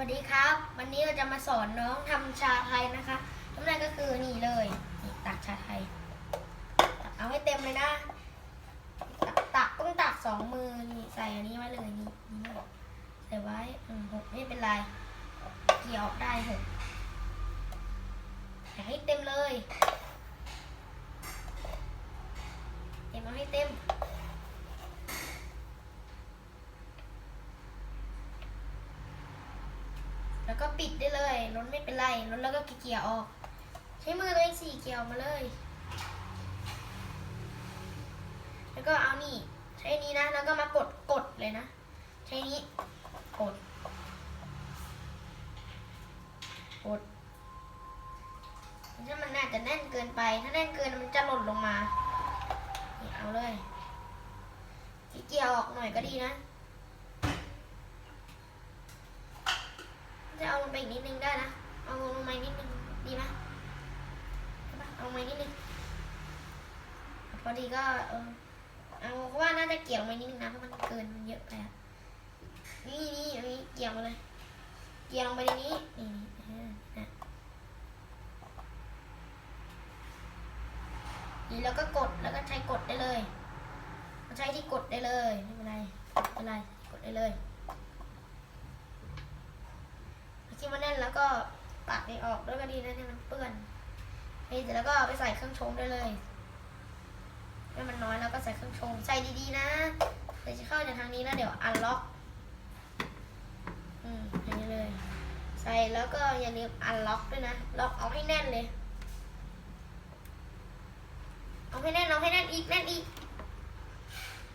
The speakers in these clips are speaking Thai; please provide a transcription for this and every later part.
วัสดีครับ วันนี้เราจะมาสอนน้องทำชาไทยนะคะทำแรกก็คือนี่เลยนี่ตักชาไทยตักเอาให้เต็มเลยนะตักตักต้องตักสองมือนี่ใส่อันนี้ไว้เลยนี่นี่ใส่ไว้อืมหกไม่เป็นไรเกี่ยวออกได้เหกใส่ให้เต็มเลย เต็มเอาให้เต็ม แล้ว ก็ปิดได้เลยล้นไม่เป็นไรล้นแล้วก็เกี่ยวออก ใช้มือตัวเองสี่เกี่ยวมาเลย แล้วก็เอานี่ใช้นี้นะ แล้วก็มากดกดเลยนะ ใช้นี้กดกดถ้ามันน่าจะแน่นเกินไป ถ้าแน่นเกินมันจะหล่นลงมาเอาเลยเกี่ยวออกหน่อยก็ดีนะ จะเอาลงไปอีกนิดนึงได้นะ เอาลงมาอีกนิดนึงดีไหมไปเอาลงมาอีกนิดนึง พอดีก็เออเอาเพราะว่าน่าจะเกี่ยวลงมานิดนึงนะเพราะมันเกินมันเยอะไปอะนี่นี่อันนี้เกี่ยวมาเลย เกี่ยวลงไปในนี้ นี่นี่เออนะนี่แล้วก็กดแล้วก็ใช้กดได้เลย ใช้ที่กดได้เลยไม่เป็นไรไม่เป็นไรกดได้เลย คิดว่า แล้วก็ตัดนี่ออกด้วยก็ดีนะเนี่ยมันเปื้อนเฮ้ยเสร็จแล้วก็ไปใส่เครื่องชงได้เลยให้มันน้อยแล้วก็ใส่เครื่องชงใส่ดีๆนะเดี๋ยวจะเข้าจากทางนี้แล้วเดี๋ยวอันล็อก อืมอย่างนี้เลย ใส่แล้วก็อย่าลืมอันล็อกด้วยนะ ล็อกเอาให้แน่นเลย เอาให้แน่นเอาให้แน่นอีกแน่นอีก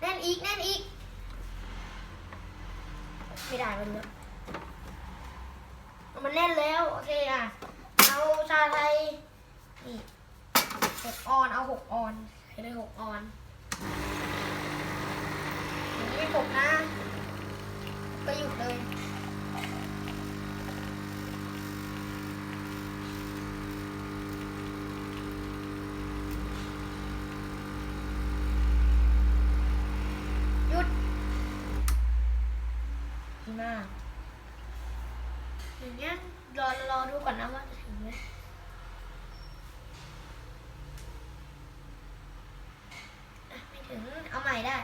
แน่นอีกแน่นอีก ไม่ได้มันเยอะ มันแน่นแล้ว โอเคอะ เอาชาไทย นี่หกออน เอาหกออนใส่เลยหกออนอย่างนี้ไม่หกนะ ก็หยุดเลยหยุดดีมาก อย่างเงี้ยรอรอดูก่อนนะว่าจะถึงไหมอะไม่ถึงเอาใหม่ได้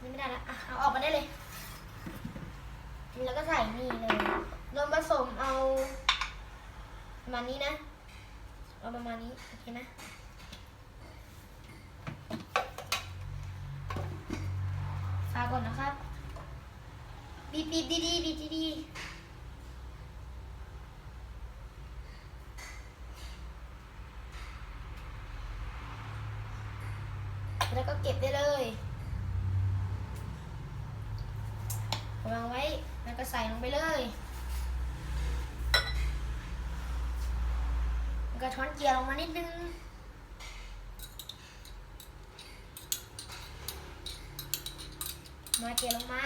นี่ไม่ได้แล้วอะเอาออกมาได้เลย แล้วก็ใส่นี่เลยรวมผสมเอาประมาณนี้นะ เอาประมาณนี้โอเคนะฝากก่อนนะครับ บีบบีบดีดีบีบดีดีแล้วก็เก็บได้เลยวางไว้แล้วก็ใส่ลงไปเลยก็ช้อนเกียร์ลงมานิดนึงมาเกียร์ลงมา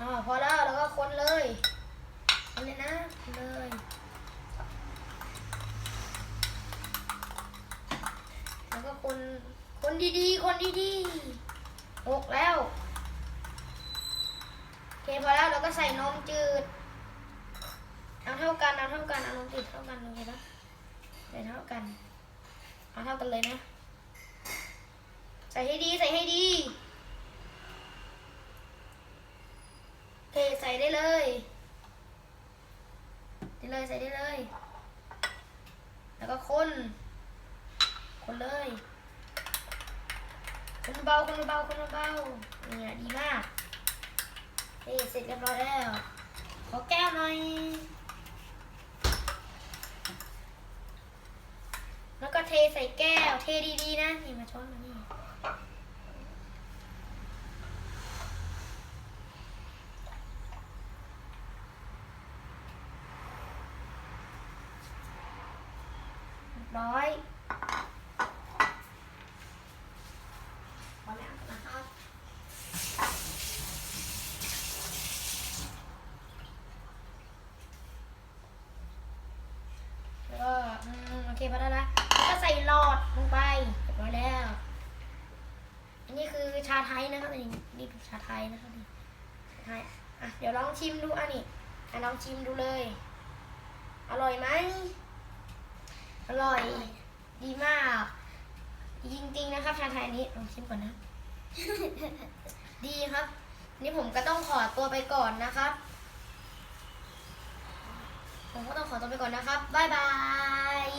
อ๋อพอแล้วแล้วก็คนเลยคนเลยนะคนเลยแล้วก็คนคนดีๆ คนดีๆหกแล้วโอเคพอแล้วเราก็ใส่นมจืดเอาเท่ากันเอาเท่ากันเอานมจืดเท่ากันโอเคปะใส่เท่ากันเอาเท่ากันเลยนะ ใส่ให้ดีใส่ให้ดีโอเคใส่ ได้เลยได้เลยใส่ได้เลย แล้วก็คนคนเลยคนเบาคนเบาคนเบาเนี่ยดีมากเฮ้เสร็จเรียบร้อยแล้ว ขอแก้วหน่อยแล้วก็เทใส่แก้ว เทดีๆนะนี่มาช้อนมานี่ ร้อยพอแล้วนะครับแล้วก็อืมโอเคพอแล้วนะแล้วก็ใส่หลอดลงไปเรียบร้อยแล้ว อันนี้คือชาไทยนะครับอันนี้นี่เป็นชาไทยนะครับนี่ชาไทยอะเดี๋ยวลองชิมดูอันนี้อะลองชิมดูเลย อร่อยไหม อร่อย ดีมาก จริงๆนะครับชาไทยนี้ลองชิมก่อนนะ ดีครับ นี่ผมก็ต้องขอตัวไปก่อนนะครับ ผมก็ต้องขอตัวไปก่อนนะครับบ๊ายบาย